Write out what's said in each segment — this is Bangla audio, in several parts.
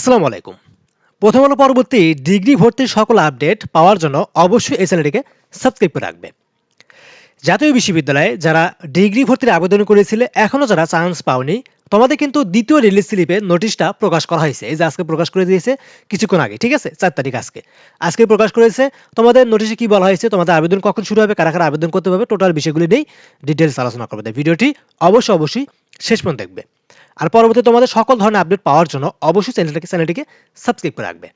আসসালামু আলাইকুম। প্রথম আলো পরবর্তী ডিগ্রি ভর্তির সকল আপডেট পাওয়ার জন্য অবশ্যই এই চ্যানেলটিকে সাবস্ক্রাইব করে রাখবে। জাতীয় বিশ্ববিদ্যালয়ে যারা ডিগ্রি ভর্তির আবেদন করেছিলে এখনও যারা চান্স পাওনি, তোমাদের কিন্তু দ্বিতীয় রিলিজ স্লিপে নোটিশটা প্রকাশ করা হয়েছে। এই যে আজকে প্রকাশ করে দিয়েছে কিছুক্ষণ আগে, ঠিক আছে? চার তারিখ আজকে। আজকে প্রকাশ করেছে, তোমাদের নোটিশে কি বলা হয়েছে, তোমাদের আবেদন কখন শুরু হবে, কারা কারা আবেদন করতে হবে টোটাল বিষয়গুলি নেই ডিটেলস আলোচনা করবে। ভিডিওটি অবশ্যই অবশ্যই শেষ পর্যন্ত দেখবে। আর পরবর্তী তোমাদের সকল ধরনের আপডেট পাওয়ার জন্য অবশ্যই চ্যানেলটাকে চ্যানেলটিকে সাবস্ক্রাইব করে রাখবে।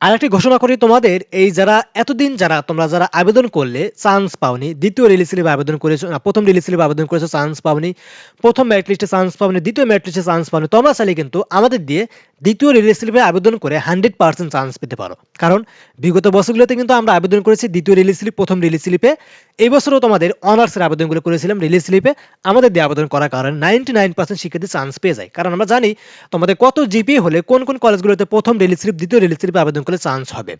আর একটি ঘোষণা করি তোমাদের, এই যারা, এতদিন যারা, তোমরা যারা আবেদন করলে চান্স পাওনি, দ্বিতীয় রিলিজ স্লিপে আবেদন করেছ, না, প্রথম রিলিজ স্লিপে আবেদন করেছ চান্স পাওনি, প্রথম মেরিট লিস্টে চান্স পাওনি, দ্বিতীয় মেরিট লিস্টে চান্স পাওনি, তোমরা চাইলে কিন্তু আমাদের দিয়ে দ্বিতীয় রিলিজ স্লিপে আবেদন করে হান্ড্রেড পার্সেন্ট চান্স পেতে পারো। কারণ, বিগত বছরগুলোতে কিন্তু আমরা আবেদন করেছি দ্বিতীয় রিলিজ স্লিপ প্রথম রিলিজ স্লিপে এই বছরও তোমাদের অনার্সের আবেদনগুলো করেছিলাম রিলিজ স্লিপে আমাদের দিয়ে আবেদন করার কারণে নাইনটি নাইন পার্সেন্ট শিক্ষার্থী চান্স পেয়ে যায়। কারণ আমরা জানি, তোমাদের কত জিপি হলে, কোন কোন কলেজগুলোতে প্রথম রিলিজ স্লিপ দ্বিতীয় রিলিজ স্লিপে আবেদন করলে চান্স হবে।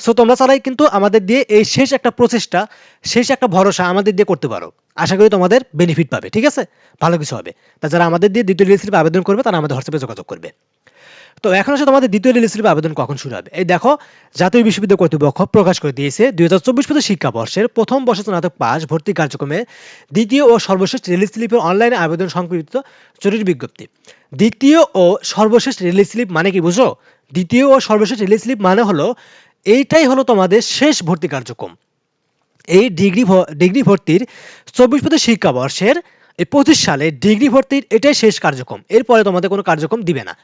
সো তোমরা চালাই কিন্তু আমাদের দিয়ে এই শেষ একটা প্রচেষ্টা, শেষ একটা ভরসা আমাদের দিয়ে করতে পারো। আশা করি তোমাদের বেনিফিট পাবে, ঠিক আছে? ভালো কিছু হবে। তা যারা আমাদের দিয়ে দ্বিতীয় রেজিস্ট্রিপে আবেদন করবে, তারা আমাদের হোয়াটসঅ্যাপে যোগাযোগ করবে। তো এখন আসলে তোমাদের দ্বিতীয় রিলিজ স্লিপে আবেদন কখন শুরু হবে? এই দেখো, জাতীয় বিশ্ববিদ্যালয় কর্তৃপক্ষ প্রকাশ করে দিয়েছে দুই হাজার চব্বিশ পঁচিশ শিক্ষাবর্ষের প্রথম বর্ষ স্নাতক পাস ভর্তি কার্যক্রমে দ্বিতীয় ও সর্বশেষ রিলিজ স্লিপের অনলাইনে আবেদন সংকলিত জরুরি বিজ্ঞপ্তি। দ্বিতীয় ও সর্বশেষ রিলিজ স্লিপ মানে কি বুঝো দ্বিতীয় ও সর্বশেষ রিলিজ স্লিপ মানে হলো, এইটাই হলো তোমাদের শেষ ভর্তি কার্যক্রম। এই ডিগ্রি ডিগ্রি ভর্তির চব্বিশ পঁচিশ শিক্ষাবর্ষের এই পঁচিশ সালে ডিগ্রি ভর্তির এটাই শেষ কার্যক্রম। এরপরে তোমাদের কোনো কার্যক্রম দিবে না।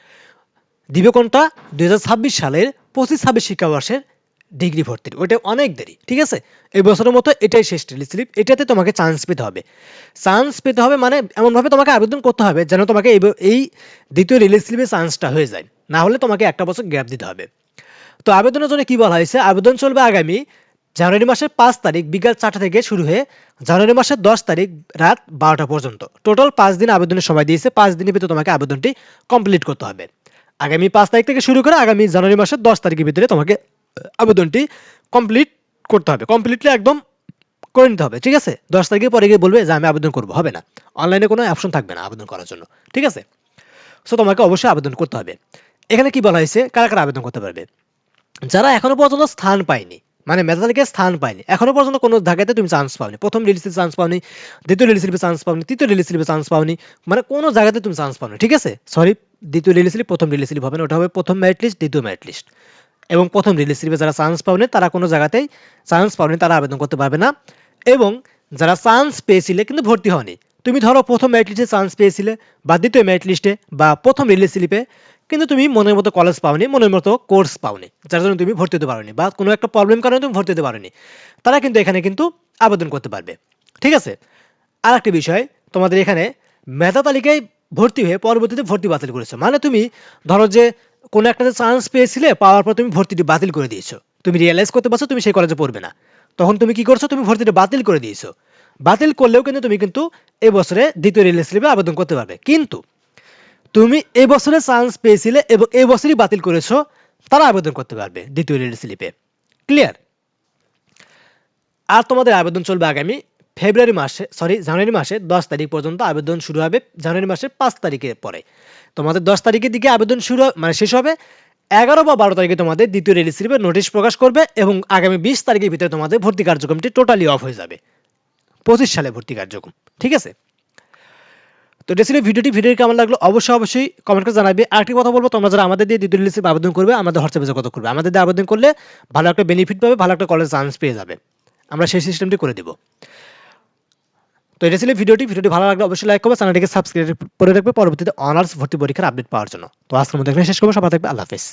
দিবে কোনটা? দুই সালের পঁচিশ ছাব্বিশ শিক্ষাবর্ষের ডিগ্রি ভর্তির। ওইটা অনেক দেরি, ঠিক আছে? এই বছরের মতো এটাই শেষ রিলিজ স্লিপ এটাতে তোমাকে চান্স পেতে হবে। চান্স পেতে হবে মানে এমনভাবে তোমাকে আবেদন করতে হবে যেন তোমাকে এই দ্বিতীয় রিলিজ স্লিপে চান্সটা হয়ে যায়। না হলে তোমাকে একটা বছর গ্যাপ দিতে হবে। তো আবেদনের জন্য কি বলা হয়েছে? আবেদন চলবে আগামী জানুয়ারি মাসের পাঁচ তারিখ বিকাল চারটা থেকে শুরু হয়ে জানুয়ারি মাসের দশ তারিখ রাত বারোটা পর্যন্ত। টোটাল পাঁচ দিন আবেদনের সময় দিয়েছে। পাঁচ দিনের ভিতরে তোমাকে আবেদনটি কমপ্লিট করতে হবে। আগামী পাঁচ তারিখ থেকে শুরু করে আগামী জানুয়ারি মাসের দশ তারিখের ভিতরে তোমাকে আবেদনটি কমপ্লিট করতে হবে। কমপ্লিটলি একদম করে নিতে হবে, ঠিক আছে? দশ তারিখের পরে গিয়ে বলবে যে আমি আবেদন করব, হবে না। অনলাইনে কোনো অপশন থাকবে না আবেদন করার জন্য, ঠিক আছে? সো তোমাকে অবশ্যই আবেদন করতে হবে। এখানে কি বলা হয়েছে? কারা কারা আবেদন করতে পারবে? যারা এখনও পর্যন্ত স্থান পায়নি মানে মেধা তালিকায় স্থান পায়নি। এখনও পর্যন্ত কোনো জায়গাতে তুমি চান্স পাওনি। প্রথম রিলিজে চান্স পাওনি, দ্বিতীয় রিলিজ স্লিপে চান্স পাওনি, তৃতীয় রিলিজ স্লিপে চান্স পাওনি মানে কোনো জায়গাতে তুমি চান্স পাওনি, ঠিক আছে? সরি দ্বিতীয় রিলিজ স্লিপ প্রথম রিলিজ স্লিপ হবে না, ওটা হবে প্রথম মেরিট লিস্ট দ্বিতীয় মেরিট লিস্ট এবং প্রথম রিলিজ স্লিপে যারা চান্স পাওনি, তারা কোনো জায়গাতেই চান্স পাওনি, তারা আবেদন করতে পারবে না। এবং যারা চান্স পেয়েছিলে কিন্তু ভর্তি হয়নি তুমি ধরো প্রথম মেরিট লিস্টে চান্স পেয়েছিলে, বা দ্বিতীয় মেরিট লিস্টে বা প্রথম রিলিজ স্লিপে কিন্তু তুমি মনের মতো কলেজ পাওনি, মনের মতো কোর্স পাওনি, যার জন্য তুমি ভর্তি হতে পারোনি বা কোনো একটা প্রবলেম কারণে তুমি ভর্তি হতে পারোনি। তারা কিন্তু এখানে কিন্তু আবেদন করতে পারবে। ঠিক আছে? আর একটা বিষয়, তোমাদের এখানে মেধা তালিকায় ভর্তি হয়ে পরবর্তীতে ভর্তি বাতিল করেছ। মানে তুমি ধরো যে কোনো একটা চান্স পেয়েছিলে, পাওয়ার পর তুমি ভর্তিটি বাতিল করে দিয়েছ। তুমি রিয়েলাইজ করতে পারছ তুমি সেই কলেজে পড়বে না। তখন তুমি কি করছ? তুমি ভর্তিটা বাতিল করে দিয়েছ। বাতিল করলেও কিন্তু তুমি কিন্তু এই বছরে দ্বিতীয় রিলিজ স্লিপে আবেদন করতে পারবে। কিন্তু তুমি এই বছরে চান্স পেয়েছিলে এবং এই বছরই বাতিল করেছ, তারা আবেদন করতে পারবে দ্বিতীয় রিলিজ স্লিপে ক্লিয়ার আর তোমাদের আবেদন চলবে আগামী ফেব্রুয়ারি মাসে সরি জানুয়ারি মাসে, দশ তারিখ পর্যন্ত আবেদন শুরু হবে জানুয়ারি মাসের পাঁচ তারিখের পরে। তোমাদের দশ তারিখের দিকে আবেদন শুরু মানে শেষ হবে, এগারো বা বারো তারিখে তোমাদের দ্বিতীয় রিলিজ স্লিপে নোটিশ প্রকাশ করবে এবং আগামী বিশ তারিখের ভিতরে তোমাদের ভর্তি কার্যক্রমটি টোটালি অফ হয়ে যাবে। পঁচিশ সালে ভর্তি কার্যক্রম, ঠিক আছে? তো এটা ভিডিওটি ভিডিও কেমন লাগল অবশ্যই অবশ্যই কমেন্ট করে জানাবে। আরেকটি কথা বলব, তোমরা যারা আমাদের দিয়ে দ্বিতীয় লিস্টে আবেদন করবে, আমাদের হোয়াটসঅ্যাপে যোগাযোগ করবে। আমাদের দিয়ে আবেদন করলে ভালো একটা বেনিফিট পাবে, ভালো একটা কলেজ চান্স পেয়ে যাবে। আমরা সেই সিস্টেমটি করে দেবো। তো এটা ছিল ভিডিওটি ভিডিওটি ভালো লাগলে অবশ্যই লাইক করবে চ্যানেলটিকে সাবস্ক্রাইব করে রাখবে, পরবর্তীতে অনার্স ভর্তি পরীক্ষার আপডেট পাওয়ার জন্য। তো আজকের মধ্যে এখানে শেষ করব, সবাই থাকবে, আল্লাহ হাফেজ।